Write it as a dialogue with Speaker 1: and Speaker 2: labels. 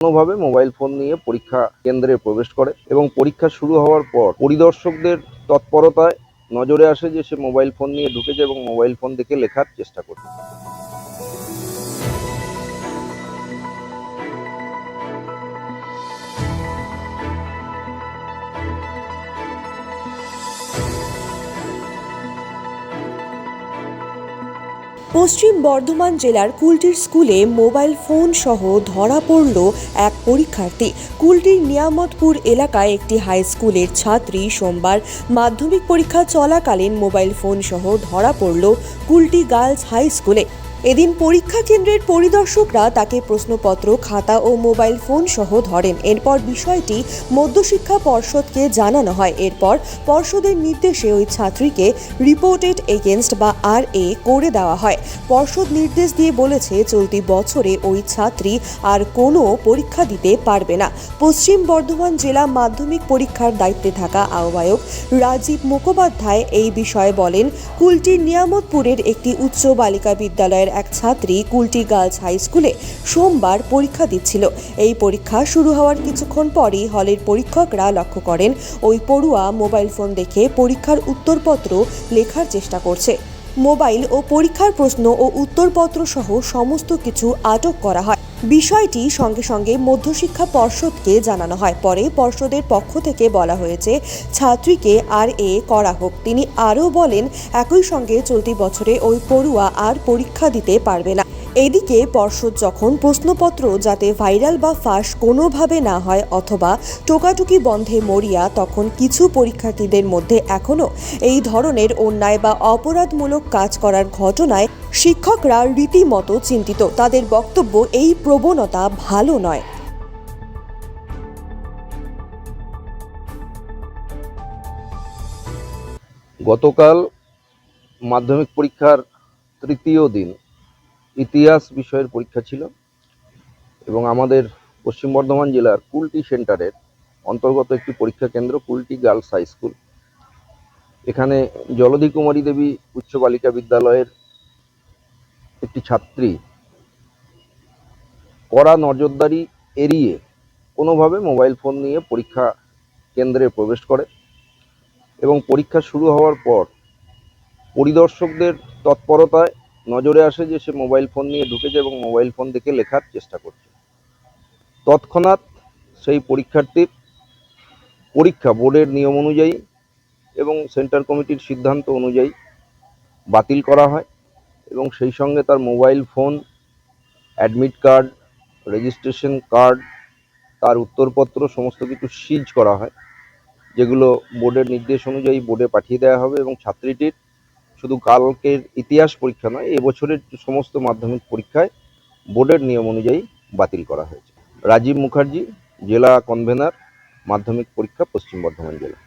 Speaker 1: কোনোভাবে mobile phone নিয়ে পরীক্ষা কেন্দ্রে প্রবেশ করে এবং পরীক্ষা শুরু হওয়ার পর পরিদর্শকদের তৎপরতায় নজরে আসে যে সে মোবাইল ফোন নিয়ে ঢুকেছে এবং মোবাইল ফোন দেখে লেখার চেষ্টা করছে।
Speaker 2: পশ্চিম বর্ধমান জেলার কুলটির স্কুলে মোবাইল ফোন সহ ধরা পড়ল এক পরীক্ষার্থী। কুলটির নিয়ামতপুর এলাকায় একটি হাই স্কুলের ছাত্রী সোমবার মাধ্যমিক পরীক্ষা চলাকালীন মোবাইল ফোন সহ ধরা পড়ল কুলটি গার্লস হাই স্কুলে। এদিন পরীক্ষা কেন্দ্রের পরিদর্শকরা তাকে প্রশ্নপত্র, খাতা ও মোবাইল ফোন সহ ধরেন। এরপর বিষয়টি মধ্যশিক্ষা পর্ষদকে জানানো হয়। এরপর পর্ষদের নির্দেশে ওই ছাত্রীকে রিপোর্টেড এগেনস্ট বা আর এ করে দেওয়া হয়। পর্ষদ নির্দেশ দিয়ে বলেছে, চলতি বছরে ওই ছাত্রী আর কোনো পরীক্ষা দিতে পারবে না। পশ্চিম বর্ধমান জেলা মাধ্যমিক পরীক্ষার দায়িত্বে থাকা আহ্বায়ক রাজীব মুখোপাধ্যায় এই বিষয়ে বলেন কুলটির নিয়ামতপুরের একটি উচ্চ বালিকা বিদ্যালয়ের এক ছাত্রী কুলটি গার্লস হাই স্কুলে সোমবার পরীক্ষা দিচ্ছিল। এই পরীক্ষা শুরু হওয়ার কিছুক্ষণ পরই হলের পরীক্ষকরা লক্ষ্য করেন, ওই পড়ুয়া মোবাইল ফোন দেখে পরীক্ষার উত্তরপত্র লেখার চেষ্টা করছে। মোবাইল ও পরীক্ষার প্রশ্ন ও উত্তরপত্র সহ সমস্ত কিছু আটক করা হয়। বিষয়টি সঙ্গে সঙ্গে মধ্যশিক্ষা পর্ষদকে জানানো হয়। পরে পর্ষদের পক্ষ থেকে বলা হয়েছে, ছাত্রীকে আর এ করা হোক। তিনি আরও বলেন, একই সঙ্গে চলতি বছরে ওই পড়ুয়া আর পরীক্ষা দিতে পারবে না। এদিকে পর্ষদ যখন প্রশ্নপত্র যাতে ভাইরাল বা ফাঁস কোনোভাবে না হয় অথবা টোকাটুকি বন্ধে মরিয়া, তখন কিছু পরীক্ষার্থীদের মধ্যে এখনও এই ধরনের অন্যায় বা অপরাধমূলক কাজ করার ঘটনায় শিক্ষকরা রীতিমতো চিন্তিত। তাদের বক্তব্য, এই প্রবণতা ভালো নয়।
Speaker 1: গতকাল মাধ্যমিক পরীক্ষার তৃতীয় দিন ইতিহাস বিষয়ের পরীক্ষা ছিল এবং আমাদের পশ্চিম বর্ধমান জেলার কুলটি সেন্টারের অন্তর্গত একটি পরীক্ষা কেন্দ্র, কুলটি গার্লস হাই স্কুল। এখানে জলধি কুমারী দেবী উচ্চ বালিকা বিদ্যালয়ের একটি ছাত্রী কড়া নজরদারি এড়িয়ে কোনোভাবে মোবাইল ফোন নিয়ে পরীক্ষা কেন্দ্রে প্রবেশ করে এবং পরীক্ষা শুরু হওয়ার পর পরিদর্শকদের তৎপরতায় নজরে আসে যে সে মোবাইল ফোন নিয়ে ঢুকেছে এবং মোবাইল ফোন দেখে লেখার চেষ্টা করছে। তৎক্ষণাৎ সেই পরীক্ষার্থীর পরীক্ষা বোর্ডের নিয়ম অনুযায়ী এবং সেন্টার কমিটির সিদ্ধান্ত অনুযায়ী বাতিল করা হয় এবং সেই সঙ্গে তার mobile phone, admit card, registration card, তার উত্তরপত্র সমস্ত কিছু সিজ করা হয়, যেগুলো বোর্ডের নির্দেশ অনুযায়ী বোর্ডে পাঠিয়ে দেওয়া হবে এবং ছাত্রীটির শুধু কালকের ইতিহাস পরীক্ষা নয়, এবছরের সমস্ত মাধ্যমিক পরীক্ষায় বোর্ডের নিয়ম অনুযায়ী বাতিল করা হয়েছে। রাজীব মুখার্জি, জেলা কনভেনার মাধ্যমিক পরীক্ষা, পশ্চিম বর্ধমান জেলা।